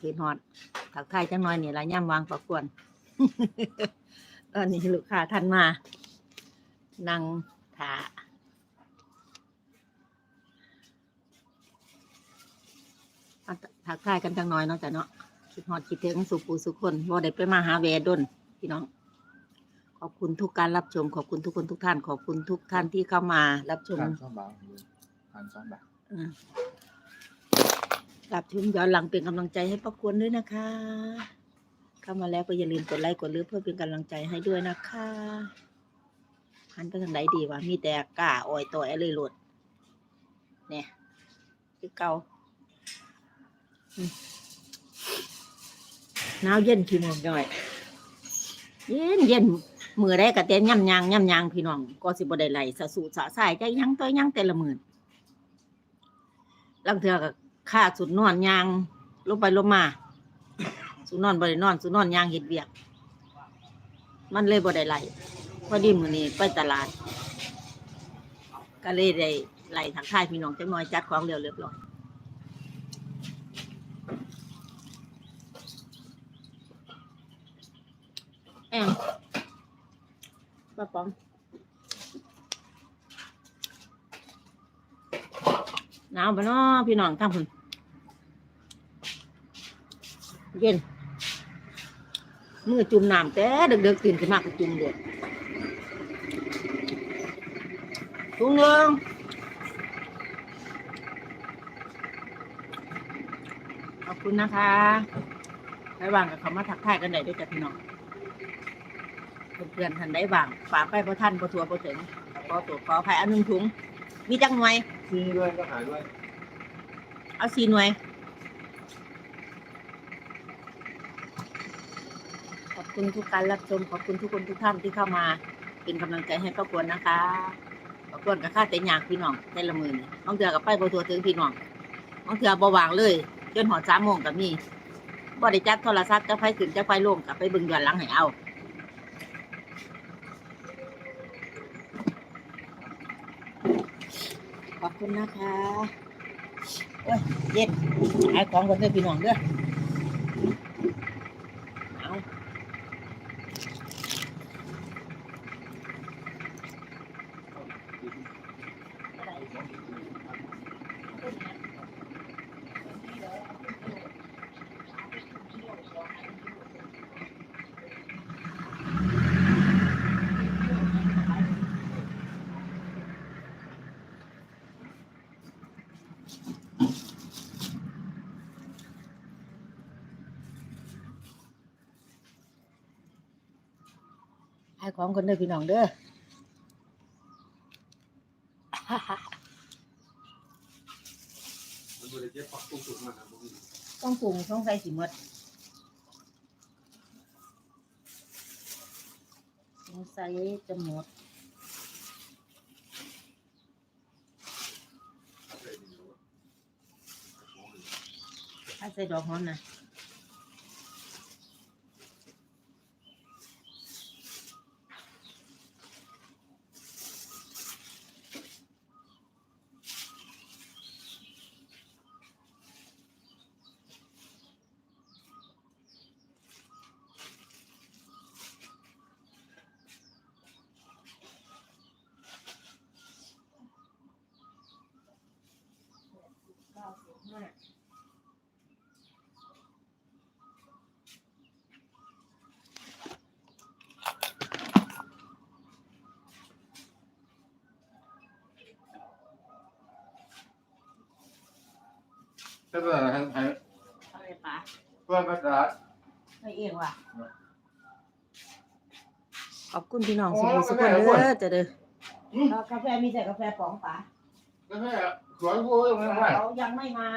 คืนฮอดถักทายจังน้อยนี่ละย่ำวางประกวน ตอนนี้ลูกค้าท่านมานั่งถาเอาถักทายกันจังน้อยเนาะจ้ะเนาะคิดฮอดคิดถึงสุปูสุคนว่าได้ไปมาหาแวดนพี่น้อง ขอบคุณทุกการรับชม ขอบคุณทุกคนทุกท่าน ขอบคุณทุกท่านที่เข้ามารับชมผ่านช่องบางผ่านช่องบางอืม รับชมย้อนหลังเป็นกำลังใจให้ป้าควรด้วยนะคะ เข้ามาแล้วก็อย่าลืมกดไลค์กดลือเพื่อเป็นกำลังใจให้ด้วยนะคะหันไปทางไหนดีวะมีแต่กล้าอ่อยต่อยอะไรหลดเนี่ยคือเก่าหนาวเย็นขี้มกย่อย เย็นเย็นมือได้กระเต้นย่ำยางย่ำยางพี่น้อง ก็สิบได้ไหลสะสูสะสายใจยังตัวยังแต่ละมือลังเทือกับ ค่าสุดนอนยางลงไปลงมา สุดนอนบ่ได้นอน สุดนอนยางเห็ดเบียก มันเลยบ่ได้ไหลพอดีมื้อนี้ไปตลาด ก็เลยได้ไหลทางค่ายพี่น้องจังน้อยจัดของเร็วเรียบร้อยแอมป้าป๋องหนาวปะเนาะพี่น้องทั้งคน เย็นมือจุ่มน้ำแต่เด็กๆตื่นขึ้นมาก็จุ่มเดือดถุงเงิงขอบคุณนะคะใครว่างกับเขามาทักทายกันได้ด้วยจ้ะพี่น้องเพื่อนๆท่านได้ว่าง ฝากไปพระท่านพระทัวพระถึงขอตัวขออภัยอันหนึ่งถุง มีจังหน่วย ซีด้วยก็ขายด้วย เอาสี่หน่วย ขอบ คุณทุกการรับชมขอบคุณทุกคนทุกท่านที่เข้ามา เป็นกำลังใจให้ป้ากวนะคะป้ากวนกับข้าแต่ยากพี่น้องแต่ละมือนี่บางเถื่อกับไปบทัวถึงพี่น้องบางเถื่อบ่วางเลยจนหอดสามโมงกับมีบ่ได้จัดโทรศัพท์จะไฟขึ้นจะไฟลงกับไปบึงย้อนหลังให้เอาขอบคุณนะคะ โอ้ย เย็นขายของกันเด้อพี่น้องเด้อ ขายของกันเด้อพี่น้องเด้อมันบริเจ็บปักตุ้งสุดมากครับพวกนี้ต้องปรุงต้องใส่สีมดต้องใส่จะหมดถ้าใส่ดอกหอมนะถ้า เกิดให้ให้เอาเลยปะเพื่อนก็จะให้เองว่ะขอบคุณพี่น้องสุขสุขคนเด้อจะเด้อเอากาแฟมีแต่กาแฟป๋องป๋าก็แค่สวยกูยังไม่ได้เขายังไม่มา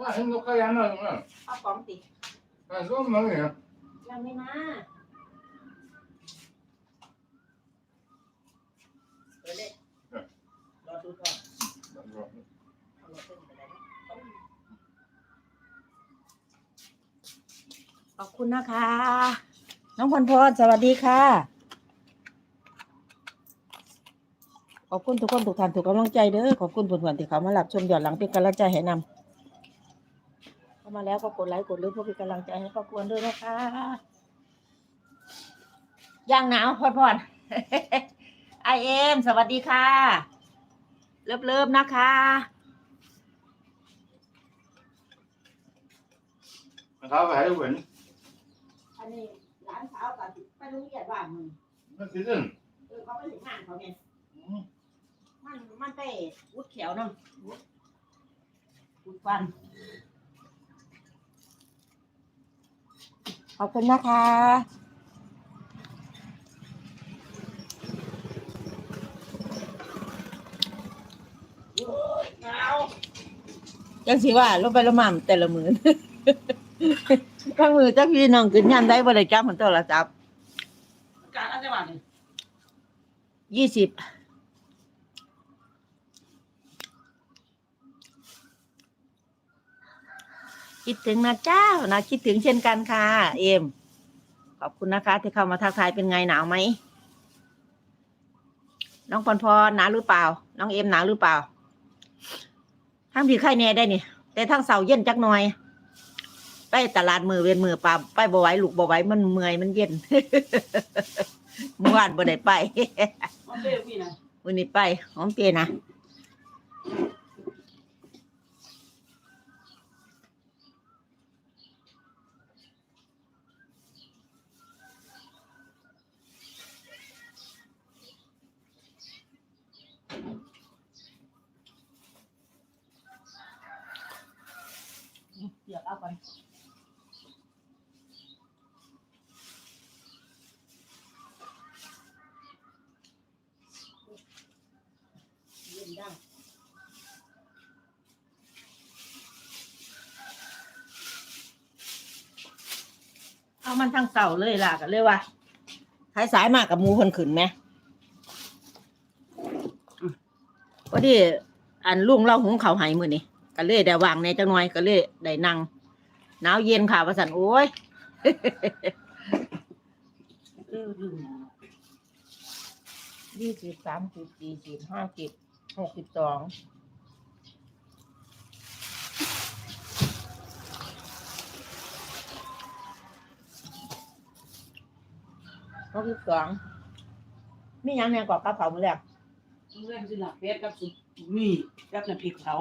ว่าเห็นลูกก็ยังเลยตรงนั้นเอาป๋องติแต่ส้มมันเนี่ยยังไม่มาเดี๋ยวเด็กรอดูก่อนเอารถขึ้นไปได้ไหม ขอบคุณนะคะ น้องพรพรสวัสดีค่ะ ขอบคุณทุกคนทุกท่านทุกกำลังใจเด้อขอบคุณเพื่อนๆที่เขามารับชมย้อนหลังเป็นกำลังใจให้นำามาแล้วก็กดไลค์กดเลือเพื่อเป็นกำลังใจให้ป้ากวด้วยนะคะย่างหนาวพอดพอดไอเอ็มสวัสดีค่ะเลิฟเลิฟๆนะคะนะครับไปให้เหมือน นนี้ร้านสาวกับไปโรงเรียนบ้านมึงมันคือเรื่องเออเขาไปถึงงานเขาเนี่ยมันมันไปวุดเขียวเนาะวุดวุดฟัน ขอบคุณนะคะจังสิว่าลงไปละหม่ำแต่ละมือ บางมือจักพี่น้องขึ้นยันได้บ่ได้จับมันโทรศัพท์การอะไรบ้างเนี่ยยี่สิบคิดถึงนะเจ้านะคิดถึงเช่นกันค่ะ เอม ขอบคุณนะคะ ที่เข้ามาทักทายเป็นไงหนาวไหมน้องพรพรหนาวหรือเปล่า น้องเอมหนาวหรือเปล่าทั้งพี่ไข่แน่ได้นี่แต่ทั้งเสาเย็นจักหน่อย ไปตลาดมือเวียนมือปลาไปบ่ไหวลูกบ่ไหวมันเมื่อยมันเย็น เมื่อวานบ่ได้ไปมันเปรี้ยวพี่นะวันนี้ไปหอมเปียนะเดี๋ยวเอาก่อนเย็นได้ เอา มันทั้งเสาเลยล่ะกันเลยว่าสายสายมากกับหมูคนขึ้นไหมอืมพอดีอันลุงเล่าหุงเขาวใหายมือนี่ก็เลยได้วางในจังหน่อยก็เลยได้นั่งหนาวเย็นค่ะประสันโอ้ยเออลืมนะยี่สิบสามสิบสี่สิบห้าสิบหกสิบสอง หกสิบสองมีหยังเนี่ยกอบกระเพราหมดแล้วเรื่องสิหลักเพชรกับสุมีกับน้ำพริกเขา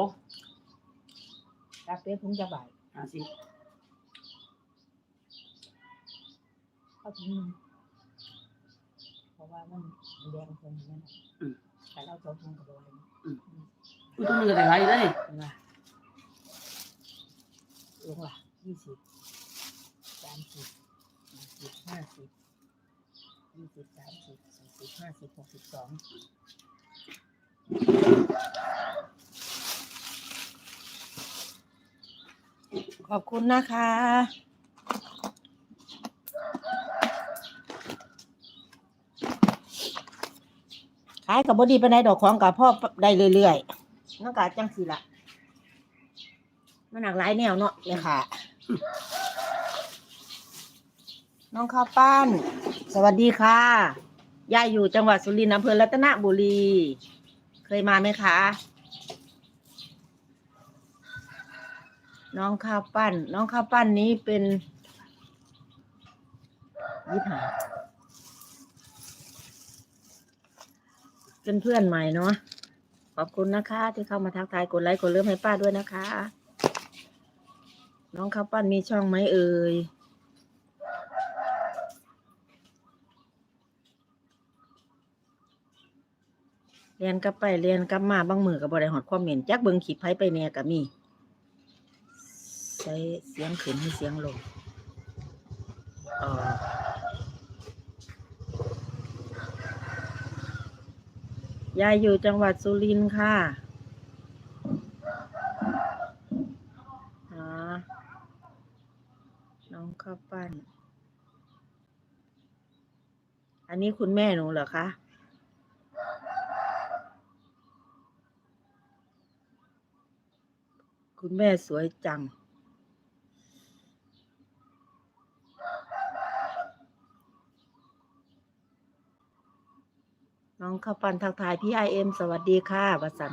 กาแฟถุงจะบ่ายอ่าสิเข้าถุงนึงเพราะว่ามันแดงเกินนั่นแต่เราสองถุงกับอะไรอุ้ยต้องมือแต่ไรเลยเป็นว่าลงละยี่สิบสามสิบสี่สิบห้าสิบ ยี่สิบสามสิบสี่สิบห้าสิบหกสิบสองขอบคุณนะคะ ขายกับบดีไปไหนดอกของกับพ่อได้เรื่อยๆนั่นกาจังสิละมันหนักหลายแนวเนาะเลยค่ะ น้องข้าวปั้น สวัสดีค่ะยายอยู่จังหวัดสุรินทร์อำเภอรัตนบุรี เคยมาไหมคะ น้องข้าวปั้น น้องข้าวปั้นนี้เป็นยี่ห้าเป็นเพื่อนใหม่เนาะขอบคุณนะคะ ที่เข้ามาทักทายกดไลค์กดเลิ่มให้ป้าด้วยนะคะ น้องข้าวปั้นมีช่องไหมเอ่ย เรียนกลับไปเรียนกลับมาบางมือกับบริหอดความเหม็นจักเบิงขีดไพ่ไปเนี่ยกับมี ใช้เสียงขึ้นให้เสียงลงเออยายอยู่จังหวัดสุรินทร์ค่ะอ๋อน้องข้าวปั้น อันนี้คุณแม่หนูเหรอคะ คุณแม่สวยจัง น้องข้าวปั้นทักทายพี่ไอเอ็มสวัสดีค่ะวสัน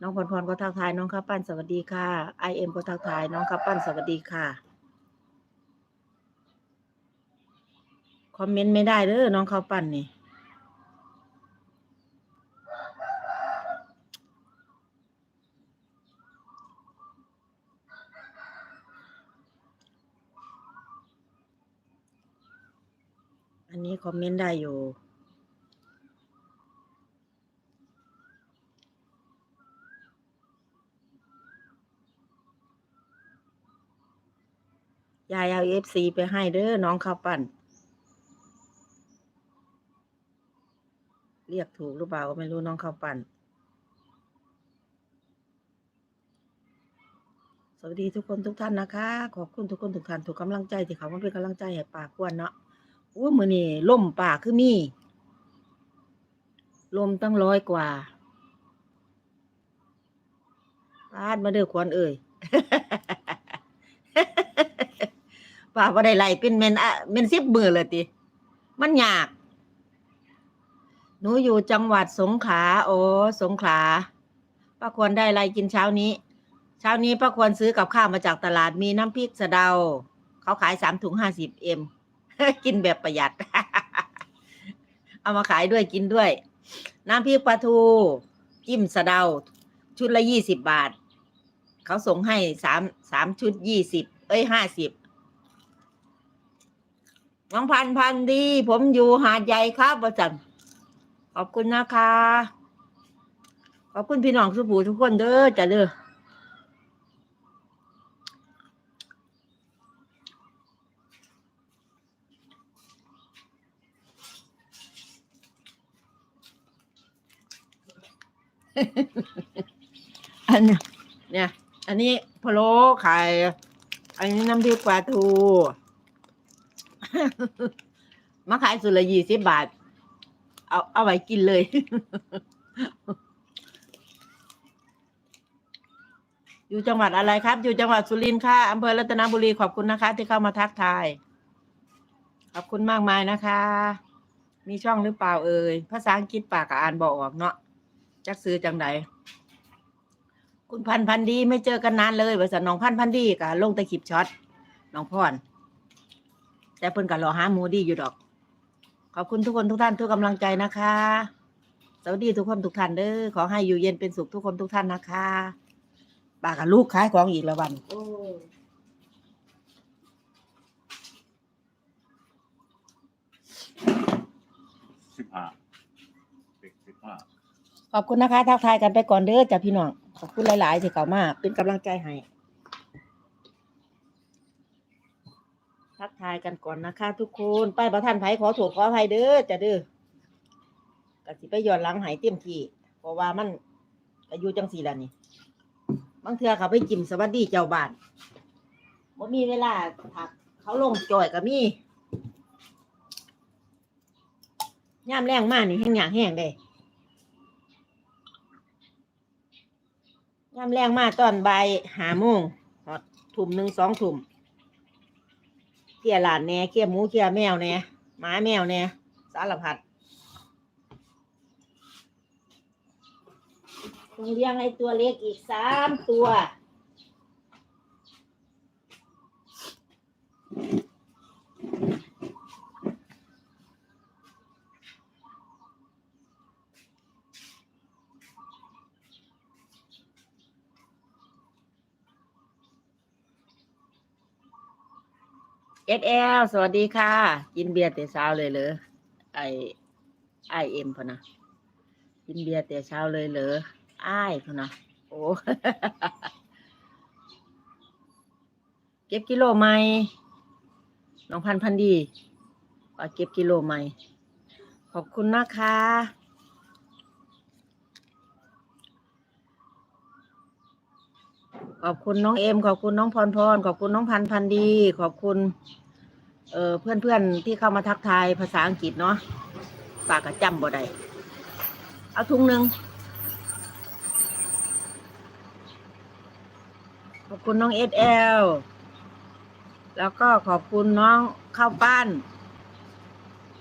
น้องพรพรก็ทักทายน้องข้าวปั้นสวัสดีค่ะไอเอ็มก็ทักทายน้องข้าวปั้นสวัสดีค่ะ คอมเมนต์ไม่ได้เด้อน้องข้าวปั้นนี่ อันนี้คอมเมนต์ได้อยู่ ยายเอาเอฟซีไปให้เด้อน้องข้าวปั้น เรียกถูกหรือเปล่าก็ไม่รู้น้องข้าวปั้นสวัสดีทุกคนทุกท่านนะคะ ขอบคุณทุกคนทุกท่านทุกกำลังใจที่เขามาเป็นกำลังใจให้ปากกวนเนาะ อู้มือนี่ล่มป่าคือมี ลมตั้งร้อยกว่าปาดมาเด้อควันเอ่ยป่าบ่ได้ไล่เป็นเมนอะเมนสิบมือเลยติมันยาก หนูอยู่จังหวัดสงขลาโอ้สงขลาป้าควรได้อะไรกินเช้านี้ เช้านี้ป้าควรซื้อกับข้าวมาจากตลาดมีน้ำพริกสะเดา เขาขายสามถุงห้าสิบเอ็ม กินแบบประหยัด เอามาขายด้วยกินด้วย น้ำพริกปลาทูจิ้มสะเดา ชุดละยี่สิบบาท เขาส่งให้สามสามชุดยี่สิบเอ้ยห้าสิบน้องพันพันดี ผมอยู่หาดใหญ่ครับประจันขอบคุณนะคะ ขอบคุณพี่น้องสุภูทุกคนเด้อจ้ะเด้อ อันเนี้ยเนี่ย อันนี้พะโล้ไข่ อันนี้น้ำพริกปลาทู มาขายสุดละยี่สิบบาท เอาเอาไว้กินเลย อยู่จังหวัดอะไรครับ อยู่จังหวัดสุรินทร์ค่ะอำเภอรัตนบุรีขอบคุณนะคะ ที่เข้ามาทักทาย ขอบคุณมากมายนะคะ มีช่องหรือเปล่าเอ่ย ภาษาอังกฤษปากกับอ่านบอกออกเนาะ จักซื้อจังไดคุณพันพันดีไม่เจอกันนานเลยบริษัทน้องพันพันดีกับลงแตะคลิปช็อตน้องพรแต่เพิ่นก็รอหาหมูดีอยู่ดอก ขอบคุณทุกคนทุกท่านทุกกำลังใจนะคะ สวัสดีทุกคนทุกท่านเด้อขอให้อยู่เย็นเป็นสุขทุกคนทุกท่านนะคะปากกับลูกขายของอีกแล้ววันสิบห้า ขอบคุณนะคะทักทายกันไปก่อนเด้อจ้ะพี่น้อง ขอบคุณหลาย ๆ ที่เข้ามาเป็นกำลังใจให้ทักทายกันก่อนนะคะ ทุกคนป้ายประท่านไผขอโทษขออภัยเด้อจ้ะเด้อกสิไปย้อนหลังหายเต็มที่เพราะว่ามันอายุจังสี่แล้วนี่บางเทื่อเขาไปจิ้มสวัสดีเจ้าบ้านว่ามีเวลาถักเขาลงจอยก็มีย่ามแรงมากนี่แห้งหยางแห้งเด้ยามแรงมาตอนบ่ายหาโมงหอดทุ่มหนึ่งสองทุ่มเกี่ยหลานแหน่เกี่ยหมูเกี่ยแมวแหน่หมาแมวแหน่สารพัดต้องเลี้ยงไอ้ตัวเล็กอีกสามตัว เอสเอลสวัสดีค่ะ กินเบียร์แต่เช้าเลยเหรอไอไอเอ็มพอนะกินเบียร์แต่เช้าเลยเหรอไอพอนะโอ้เก็บกิโลไหมน้องพันพันดีว่าเก็บกิโลไหมขอบคุณนะคะ ขอบคุณน้องเอ็ม ขอบคุณน้องพรพร ขอบคุณน้องพันพันดี ขอบคุณ เอ่อเพื่อนเพื่อนๆที่เข้ามาทักทายภาษาอังกฤษเนาะปากกระจำบ่ได้เอาถุงหนึ่งขอบคุณน้องเอสเอลแล้วก็ขอบคุณน้องข้าวปั้น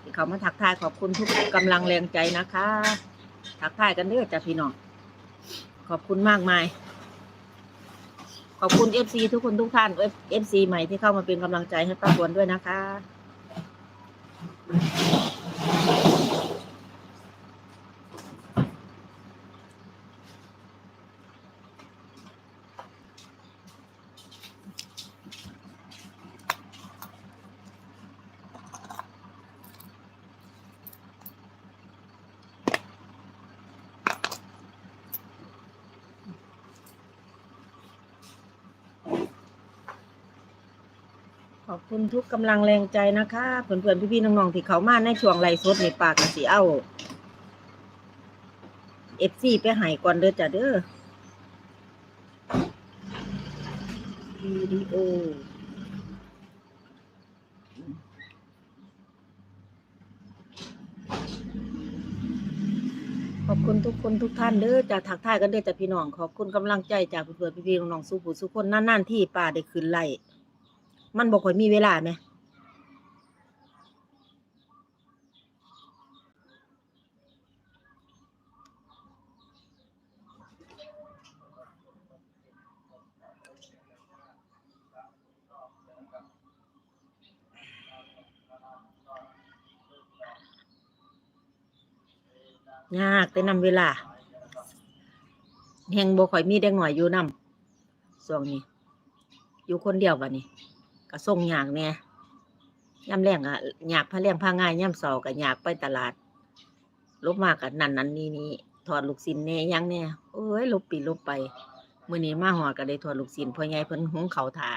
ที่เขามาทักทายขอบคุณทุกกำลังแรงใจนะคะ ทักทายกันเด้อจ้ะพี่น้องขอบคุณมากมาย ขอบคุณเอฟซีทุกคนทุกท่านเอฟซีใหม่ที่เข้ามาเป็นกำลังใจให้ป้าควรด้วยนะคะ ทุกกำลังแรงใจนะคะเพื่อนๆพี่ๆน้องๆที่เขามาในช่วงไลฟ์สดในปากกสีเอาเอฟซีไปหายก่อนเด้อจ้ะเด้อวิดีโอขอบคุณทุกคนทุกท่านเด้อจากทักทายกันเด้อจากพี่น้องขอบคุณกำลังใจจากเพื่อนพี่ๆน้องๆสู้ผู้สู้คนนั่นๆที่ป่าได้คืนไล่ มันบอกค่อยมีเวลาไหมยากแต่นำเวลาแหงบ่ค่อยมีเด็กหน่อยอยู่นำช่วงนี้ อยู่คนเดียวบัดนี้ ก็ส่งยากแหน่ยย่ำแรงอะอยากพาเลี้ยงพาง่ายย่ำเสาก็อยากไปตลาดลบมากกับนั่นนั่นนี่นี่ถอดลูกศิลแหน่หยังแหน่โอ้ยลบปีลบไปมื้อนี้มาหอดก็ได้ถอดลูกศิลพ่อใหญ่เพิ่นหุงข้าวท่า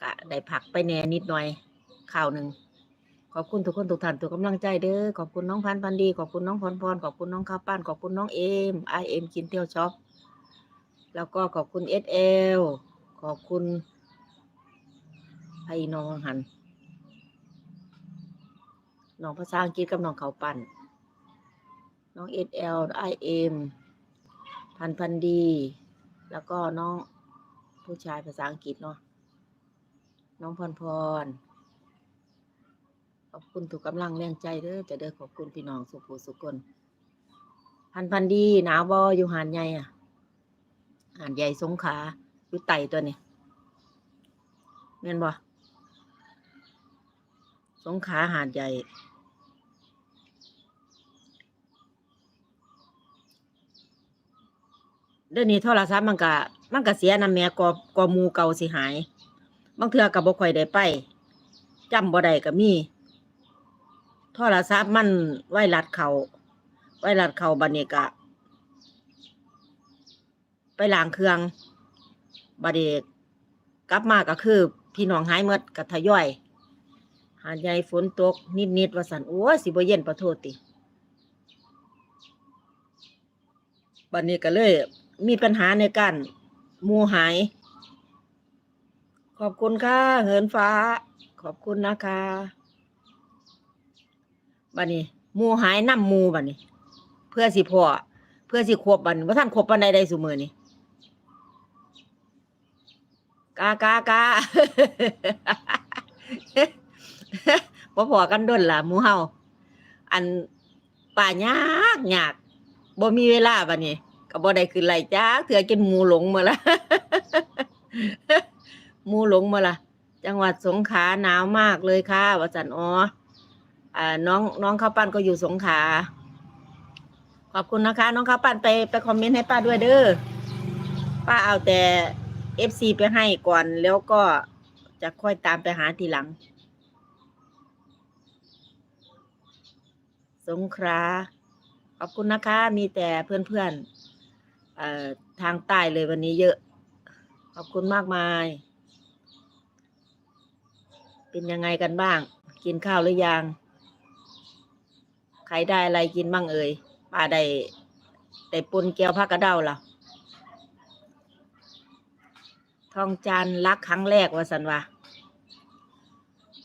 ก็ได้พักไปแน่นิดหน่อยข้าวหนึ่งขอบคุณทุกคนทุกท่านทุกกำลังใจเด้อขอบคุณน้องพันพันดีขอบคุณน้องพรพรขอบคุณน้องข้าวปั้นขอบคุณน้องเอมไอเอ็มกินเที่ยวช็อปแล้วก็ขอบคุณเอสเอลขอบคุณ ไอ้น้องหันน้องภาษาอังกฤษกับน้องเขาปั้นน้องเอสเอลไอเอ็มพันพันดี แล้วก็น้องผู้ชายภาษาอังกฤษเนาะ น้องพรพร ขอบคุณทุกกำลังแรงใจเด้อจะเด้อขอบคุณพี่น้องสุภูสุคนพันพันดีหนาวบออยู่หานใหญ่อะหานใหญ่สงขาอยู่ไต่ตัวนี้เม่นบ่ สงขาหาดใหญ่ เดี๋ยวนี้โทรศัพท์มันก็มันก็เสียนำแม่กอกอหมูเก่าสิหาย บางเทื่อก็บ่ค่อยได้ไปจำบ่ได้ก็มีโทรศัพท์มันไวรัสเขาไวรัสเขาบันี้กะ ไปล้างเครื่องบัดนี้กลับมาก็คือ พี่น้องหายหมดก็ทยอย หาดใหญ่ฝนตก นิดๆว่าสันโอ้ยสิบ่เย็นประโทษติบัดนี้ก็เลย มีปัญหาในการมูหาย ขอบคุณค่ะ เหินฟ้า ขอบคุณนะคะบัดนี้มูหายน้ำมูบัดนี้ เพื่อสิพอเพื่อสิควบบัดว่าท่านควบปันใดใดสุมือนี่กากากา พอพอกันดนล่ะหมูเฮาอันป่ายากยากบ่มีเวลาบัดนี้ก็บ่ได้ขึ้นไหลจ้าเถื่อกินหมูหลงมาละหมูหลงมาละจังหวัดสงขลาหนาวมากเลยค่ะว่าสันอ๋ออ่าน้องน้องข้าวปั้นก็อยู่สงขลาขอบคุณนะคะ น้องข้าวปั้นไปไปคอมเมนต์ให้ป้าด้วยเด้อป้าเอาแต่เอฟซีไปให้ก่อนแล้วก็จะค่อยตามไปหาทีหลัง งขลาขอบคุณนะคะ มีแต่เพื่อนๆเอ่อทางใต้เลยวันนี้เยอะ ขอบคุณมากมาย เป็นยังไงกันบ้าง กินข้าวหรือยัง ใครได้อะไรกินบ้างเอ่ยป้าได้ได้ปนแก้วผักกระเด้าล่ะทองจันทร์รักครั้งแรกว่าสันวะ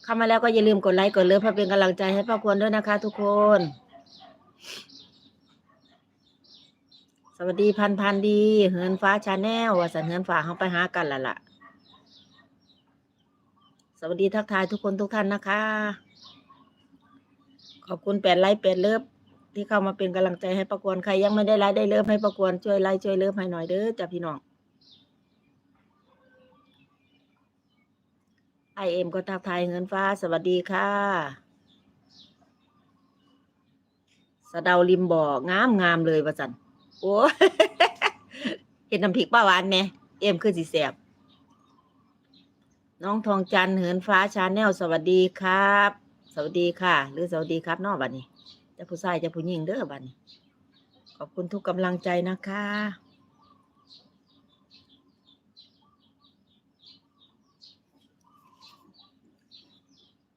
เข้ามาแล้วก็อย่าลืมกดไลค์กดเลิฟเพื่อเป็นกำลังใจให้ป้าควรด้วยนะคะ ทุกคน สวัสดีพันพันดี เหินฟ้าชาแนลว่าสันเหินฟ้าเขาไปหากันและล่ะ สวัสดีทักทายทุกคนทุกท่านนะคะ ขอบคุณแปดไลค์แปดเลิฟที่เข้ามาเป็นกำลังใจให้ประกวนใครยังไม่ได้ไลค์ได้เลิฟให้ประกวนช่วยไลค์ช่วยเลิฟให้หน่อยเด้อจ้ะพี่น้อง ไอเอ็มก็ทักทายเงินฟ้า สวัสดีค่ะสะเดาริมบ่องามงามเลยประจันโอ้เห็นน้ำพริกป้าหวานไหมเอ็มคือสีแสบน้องทองจันเหินฟ้าชาแนลสวัสดีครับ สวัสดีค่ะ หรือสวัสดีครับนอกบัดนี้จะผู้ชายจะผู้หญิงเด้อบัดนี้ ขอบคุณทุกกำลังใจนะคะ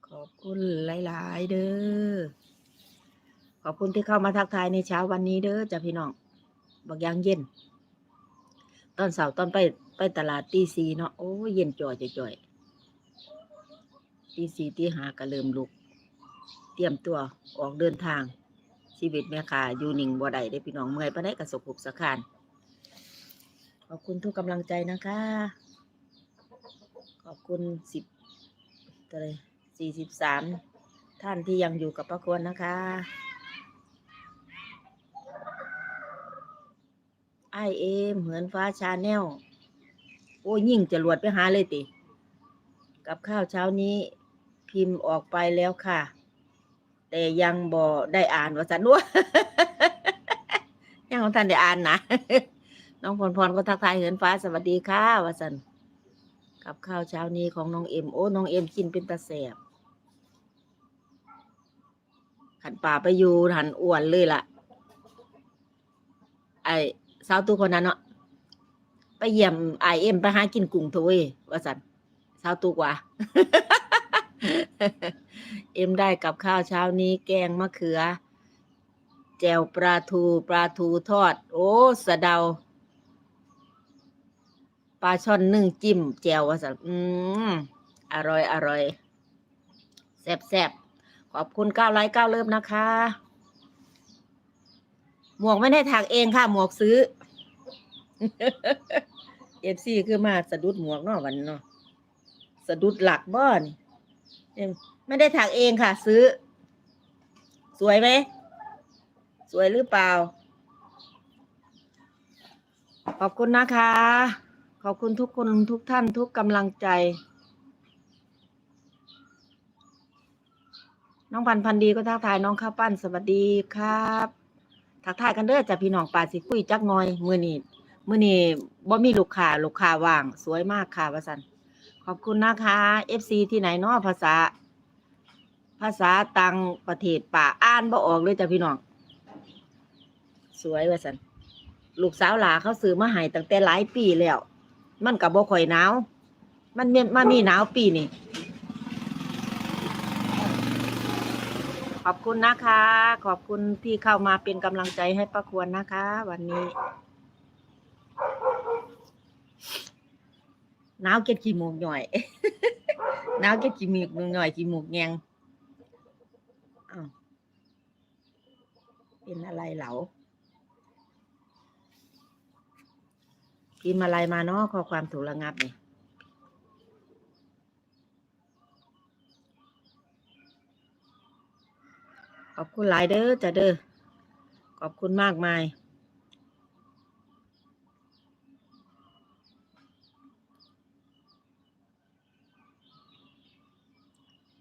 ขอบ คุณหลายๆ เด้อ ขอบคุณที่เข้ามาทักทายในเช้าวันนี้เด้อจ้ะพี่น้องบักยางเย็น ตอนเสาร์ตอนไปไปตลาดตีสีเนาะโอ้เย็นจ่อยจ่อยๆตีสีตีหาก็เริ่มลุก เตรียมตัวออกเดินทาง ชีวิตแม่ค่ะอยู่นิ่งบ่ได้ได้พี่น้องเมื่อยปานใดกระสบหุบสะคานขอบคุณทุกกำลังใจนะคะ ขอบคุณสิบอะไร สี่สิบสามท่านที่ยังอยู่กับประควรนะคะไอเอมเหมือนฟ้าชาแนล โอ้ยิ่งจะรวดไปหาเลยติ กับข้าวเช้านี้พิมพ์ออกไปแล้วค่ะ แต่ยังบ่ได้อ่านว่าสันด้วยังของท่านได้อ่านนะ น้องพรพรก็ทักทายเหินฟ้าสวัสดีค่ะว่าสันกับข้าวเช้านี้ของน้องเอ็ม โอ้ น้องเอ็มกินเป็นตาแสบ ขันป่าไปอยู่หันอ้วนเลยล่ะ ไอ้สาวตัวคนนั้นเนาะไปเยี่ยมไอเอ็มไปหากินกุ้งเถอะเว้ยว่าสันสาวตัวกว่า เอ็มได้กับข้าวเช้านี้ แกงมะเขือ แจวปลาทูปลาทูทอด โอ้สะเดาปลาช่อนนึ่งจิ้มแจวว่าสันอืมอร่อยอร่อยแซ่บแซ่บ อบคุณเก้าไลค์เก้าเลิฟนะคะ หมวกไม่ได้ถักเองค่ะ หมวกซื้อเอฟซีคือมาสะดุดหมวกเนาะวันนี้เนาะสะดุดหลักบ้อนไม่ได้ถักเองค่ะ ซื้อ สวยไหม สวยหรือเปล่า ขอบคุณนะคะ ขอบคุณทุกคนทุกท่านทุกกำลังใจ น้องพันพันดีก็ทักทายน้องข้าวปั้นสวัสดีครับ ทักทายกันเด้อจ้ะพี่น้องป่าสิคุยจักหน่อยมือนี้มือนี้บ่มีลูกค้าลูกค้าว่าง สวยมากค่ะวสันขอบคุณนะคะ FC ที่ไหนเนาะภาษา ภาษาต่างประเทศป่าอ่านบ่ออกเลยจ้ะพี่น้อง สวยวสันลูกสาวหลาเขาซื้อมาให้ตั้งแต่หลายปีแล้ว มันกับบ่ค่อยหนาว มันมีมามีหนาวปีนี่ อบคุณนะคะ ขอบคุณที่เข้ามาเป็นกำลังใจให้ป้าควรนะคะ วันนี้หนาวเก็ดขี้มูกหน่อยหนาวเก็ดขี้มูกหน่อยขี้มูกแงงอ้าวเป็นอะไรเหลาพิมอะไรมาเนาะข้อความถูกระงับเนี่ย ขอบคุณหลายเด้อจ้ะเด้อ ขอบคุณมากมาย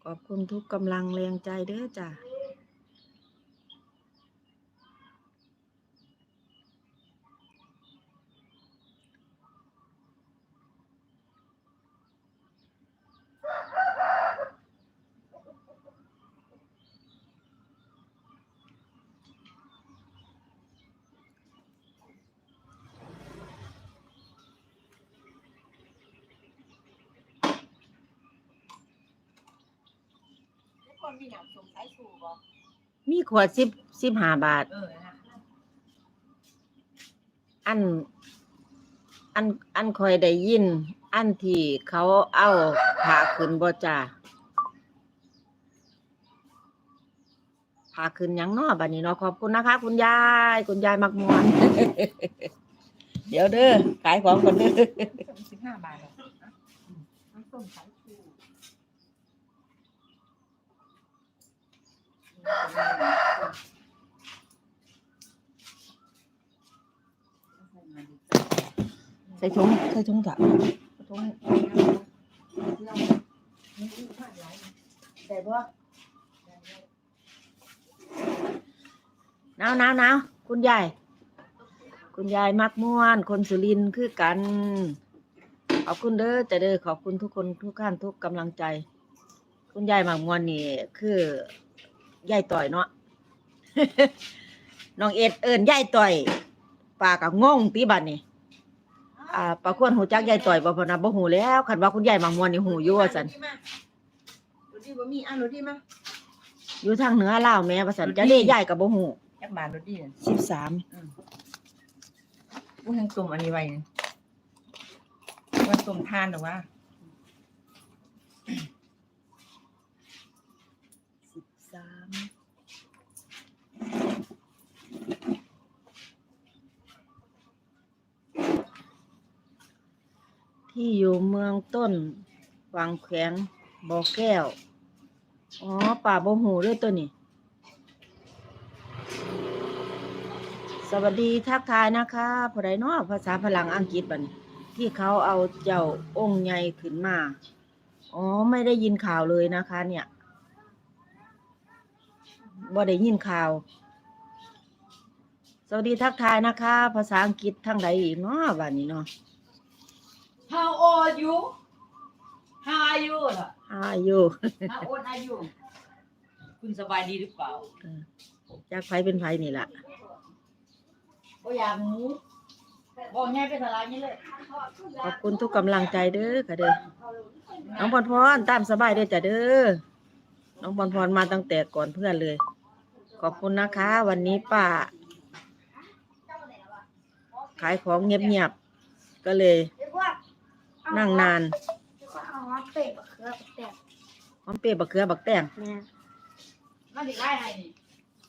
ขอบคุณทุกกำลังแรงใจเด้อจ้ะ มีขวดสิบสิบห้าบาท เออนะอัน อัน อันคอยได้ยิน อันที่เขาเอาผ่าขึ้นบ่จ่าผ่าขึ้นหยังเนาะบัดนี้เนาะขอบคุณนะคะ คุณยาย คุณยายมักมวน เดี๋ยวเด้อขายของก่อนเด้อสิบห้าบาทเหรอน้ำส้มสาย ใส่ถุงใส่ถุงจ้ะถุงใส่บ่หนาวหนาวหนาวคุณยาย คุณยายมักม่วน คนสุรินคือกัน ขอบคุณเด้อแต่เด้อขอบคุณทุกคนทุกท่านทุกกำลังใจ คุณยายมักม่วนนี่คือ ยายต่อยเนาะ น้องเอ็ดเอิญยายต่อยป้าก็งงติบัดนี้อ่าป้าควรหูจักยายต่อยบ่พอนะบ่หูแล้วคันว่าคุณยายมักม่วนนี่หูอยู่ว่าซั่นรถดีบ่มีอะรถดีมาอยู่ทางเหนือลาวแม่ว่าซั่นจะได้ยายก็บ่หูจักบาทรถดีน่ะ13กูทั้งตุ่มอันนี้ไว้นี่มันตุ่มทานหรอวะ 13 ที่อยู่เมืองต้นวังแขวงบ่อแก้ว อ๋อป่าบ่หูด้วยตัวนี้ สวัสดีทักทายนะคะผู้ใดเนาะภาษาพลังอังกฤษบัดนี้ ที่เขาเอาเจ้าองค์ใหญ่ขึ้นมา อ๋อ ไม่ได้ยินข่าวเลยนะคะ เนี่ยบ่ได้ยินข่าว สวัสดีทักทายนะคะ ภาษาอังกฤษทั้งใดอีกเนาะบัดนี้เนาะ How old you How are you ล่ะ อายุ How old are you คุณสบายดีหรือเปล่าจากไผเป็นไผนี่ล่ะบ่อยากหมูบ่ง่ายไปสลายนี่เลยขอบคุณทุกกำลังใจเด้อค่ะเด้อน้องพรพรตามสบายเด้อจ้ะเด้อน้องพรพรมาตั้งแต่ก่อนเพื่อนเลย ขอบคุณนะคะ วันนี้ป้า ขายของเงียบๆก็เลย นั่งนานเอาว่าเป็ดบักเขือบักแตงหอมเปรี้ยวบักเขือบักแตงแม่มาดิไล่ให้นี่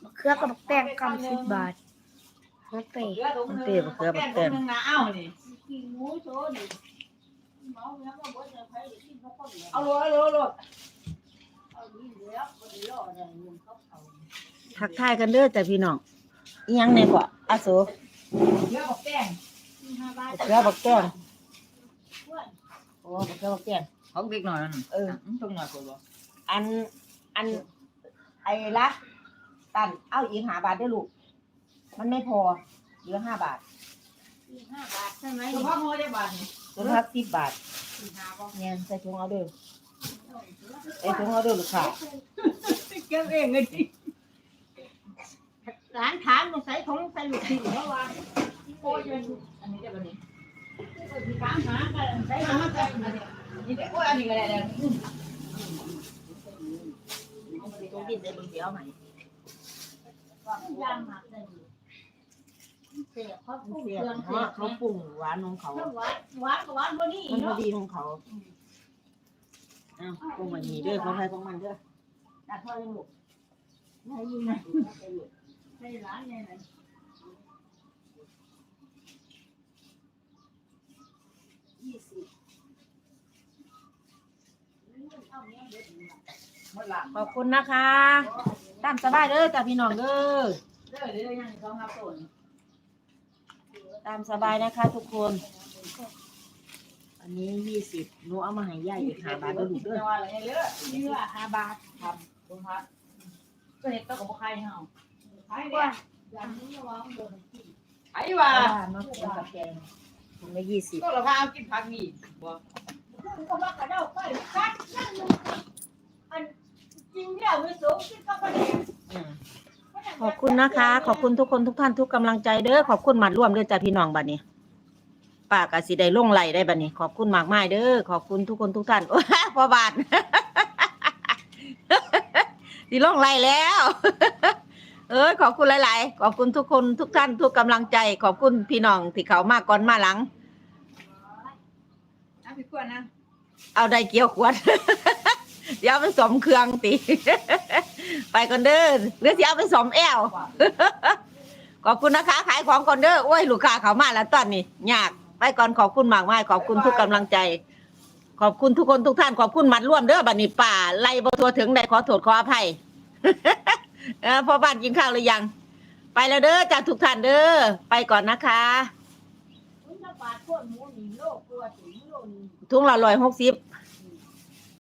บักเขือกับบักแตงกำสิบบาทมาเป็ดเกลือถุงนึงเกลือถุงนึงนะเอ้านี่เอาโลเอาโลเอาโลทักทายกันเด้อจ้ะพี่น้องอีหยังเนี่ยบ่อาโสเกลือบอกแป้ง บักเขือบักแตงโอ้บักเขือบักแตง ของเด็กหน่อยนั่นเออ ตรงหน่อยกว่าอัน อัน ไอ้ละตัน เอาอีกห้าบาทเด้อลูก มันไม่พอ เหลือห้าบาทห้าบาทใช่ไหมเฉพาะหัวได้บาทนี่ถุงละสิบบาทเนี่ยใส่ถุงเอาเด้อใส่ถุงเอาเด้อลูกค้าเก็บเองเลยดิร้านถามมาใส่ของใส่ลูกชิ้นเพราะว่าโอ้ยอันนี้จะเป็นนี่ถามหากัน ต้อันนี้ก็ได้แล้วถุงดินได้เบิ่งเดียวไหมยางหมักเสียเขาปรุงเสียเครื่องเพราะเขาปรุงหวานของเขาหวานหวานกับหวานบ่นี่มันพอดีของเขาอ้าวปรุงแบบนี้เด้อของใครของมันด้อตัดทอดยังลูกไหนอยู่ไหนในร้านเนี่ยไหน หมดละขอบคุณนะคะตามสบายเด้อจ้ะพี่น้องเด้อเด้อเด้อยังสองครับต้นตามสบายนะคะทุกคน อันนี้ยี่สิบหนูเอามาให้ย่าอีกห้าบาทเด้อลูกเด้อเยอะเนื้อห้าบาทครับตรงพักก็เห็ดต้องกับใครเฮาใครว่าอย่างนี้ระวังโดนใครว่ามากินกับแก ถุงละยี่สิบก็เราพาเอากินผักนี่บ่ก็ว่ากระเด้าไปคัดนั่นอันจริงเนี่ยไม่สูงที่ก็กระเด้ขอบคุณนะคะ ขอบคุณทุกคนทุกท่านทุกกำลังใจเด้อขอบคุณมาร่วมเด้อจ้ะพี่น้องบัดนี้ป้ากะสิได้ลงไหลได้บัดนี้ ขอบคุณมากมายเด้อขอบคุณทุกคนทุกท่านโอ้ยพอบาทสิลงไหลแล้ว เอ้ยขอบคุณหลาย ๆ ขอบคุณทุกคนทุกท่านทุกกำลังใจ ขอบคุณพี่น้องที่เขามาก่อนมาหลังอะพี่กวนนะเอาได้เกี่ยวขวด เดี๋ยวเอาไปสมเครื่องติไปก่อนเด้อหรือจะเอาไปสมแอวขอบคุณนะคะ ขายของก่อนเด้อโอ้ยลูกค้าเขามาแล้วตอนนี้ยากไปก่อนขอบคุณมากมายขอบคุณทุกกำลังใจ ขอบคุณทุกคนทุกท่านขอบคุณมัดร่วมเด้อบัดนี้ป่าไล่บ่ทัวถึงได้ขอโทษขออภัย เออพ่อบ้านกินข้าวหรือยัง ไปแล้วเด้อจากทุกท่านเด้อไปก่อนนะคะคุณจะบาดพวกหมูนี่โลกกลัวถึงโลนึงถุงละร้อยหกสิบ